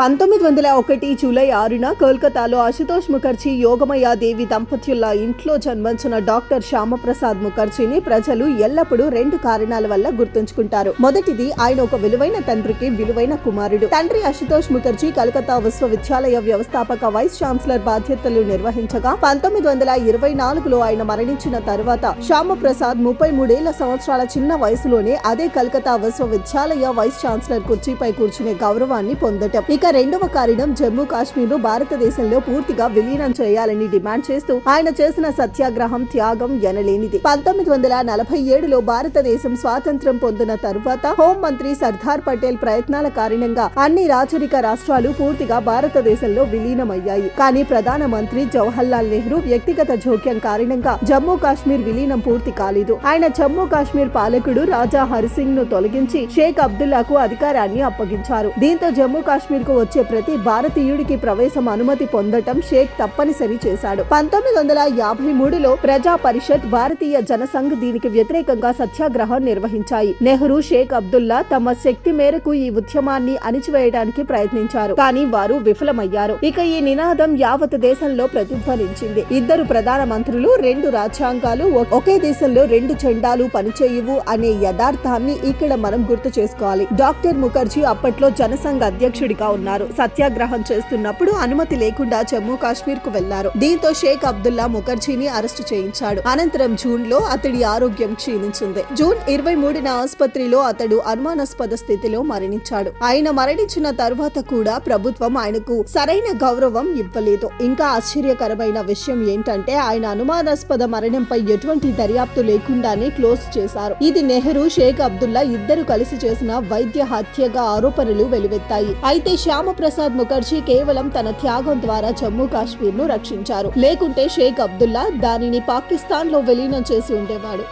పంతొమ్మిది వందల ఒకటి జూలై ఆరున కోల్కతాలో అశుతోష్ ముఖర్జీ యోగమయ్య దేవి దంపతుల ఇంట్లో జన్మించిన డాక్టర్ శ్యామప్రసాద్ ముఖర్జీని ప్రజలు ఎల్లప్పుడూ రెండు కారణాల వల్ల గుర్తుంచుకుంటారు. మొదటిది ఆయన ఒక విలువైన తండ్రికి విలువైన కుమారుడు. తండ్రి అశుతోష్ ముఖర్జీ కలకత్తా విశ్వవిద్యాలయ వ్యవస్థాపక వైస్ ఛాన్సలర్ బాధ్యతలు నిర్వహించగా పంతొమ్మిది వందల ఇరవై నాలుగులో ఆయన మరణించిన తర్వాత శ్యామప్రసాద్ ముప్పై మూడేళ్ళ సంవత్సరాల చిన్న వయసులోనే అదే కలకత్తా విశ్వవిద్యాలయ వైస్ ఛాన్సలర్ కుర్చీపై కూర్చునే గౌరవాన్ని పొందటం. ఇక రెండవ కారణం జమ్మూ కాశ్మీర్ను భారతదేశంలో పూర్తిగా విలీనం చేయాలని డిమాండ్ చేస్తూ ఆయన చేసిన సత్యాగ్రహం త్యాగం ఎనలేనిది. పంతొమ్మిది వందల నలభై ఏడులో భారతదేశం స్వాతంత్ర్యం పొందిన తరువాత హోం మంత్రి సర్దార్ పటేల్ ప్రయత్నాల కారణంగా అన్ని రాచరిక రాష్ట్రాలు పూర్తిగా భారతదేశంలో విలీనమయ్యాయి. కానీ ప్రధాన మంత్రి జవహర్లాల్ నెహ్రూ వ్యక్తిగత జోక్యం కారణంగా జమ్మూ కాశ్మీర్ విలీనం పూర్తి కాలేదు. ఆయన జమ్మూ కాశ్మీర్ పాలకుడు రాజా హరిసింగ్ను తొలగించి షేక్ అబ్దుల్లాకు అధికారాన్ని అప్పగించారు. దీంతో జమ్మూ కాశ్మీర్కు వచ్చే ప్రతి భారతీయుడికి ప్రవేశం అనుమతి పొందటం షేక్ తప్పనిసరి చేశాడు. పంతొమ్మిది వందల యాభై మూడులో ప్రజా పరిషత్ భారతీయ జనసంఘ్ దీనికి వ్యతిరేకంగా సత్యాగ్రహం నిర్వహించాయి. నెహ్రూ షేక్ అబ్దుల్లా తమ శక్తి మేరకు ఈ ఉద్యమాన్ని అణిచివేయడానికి ప్రయత్నించారు. కానీ వారు విఫలమయ్యారు. ఇక ఈ నినాదం యావత్ దేశంలో ప్రతిధ్వనించింది. ఇద్దరు ప్రధాన మంత్రులు రెండు రాజ్యాంగాలు ఒకే దేశంలో రెండు చండాలు పనిచేయవు అనే యథార్థాన్ని ఇక్కడ మనం గుర్తు చేసుకోవాలి. డాక్టర్ ముఖర్జీ అప్పట్లో జనసంఘ్ అధ్యక్షుడిగా ఉన్నారు. ఉన్నారు. సత్యాగ్రహం చేస్తున్నప్పుడు అనుమతి లేకుండా జమ్మూ కాశ్మీర్కు వెళ్ళారు. దీంతో షేక్ అబ్దుల్లా ముఖర్జీని అరెస్టు చేయించాడు. అనంతరం జూన్లో అతడి ఆరోగ్యం క్షీణించింది. జూన్ ఇరవై మూడున ఆసుపత్రిలో అతడు అనుమానాస్పద స్థితిలో మరణించాడు. ఆయన మరణించిన తర్వాత కూడా ప్రభుత్వం ఆయనకు సరైన గౌరవం ఇవ్వలేదు. ఇంకా ఆశ్చర్యకరమైన విషయం ఏంటంటే ఆయన అనుమానాస్పద మరణంపై ఎటువంటి దర్యాప్తు లేకుండానే క్లోజ్ చేశారు. ఇది నెహ్రూ షేక్ అబ్దుల్లా ఇద్దరు కలిసి చేసిన వైద్య హత్యగా ఆరోపణలు వెలువెత్తాయి. అయితే శ్యామప్రసాద్ ముఖర్జీ కేవలం తన త్యాగం ద్వారా జమ్మూ కాశ్మీర్ను రక్షించారు. లేకుంటే షేక్ అబ్దుల్లా దానిని పాకిస్తాన్లో విలీనం చేసి ఉండేవాడు.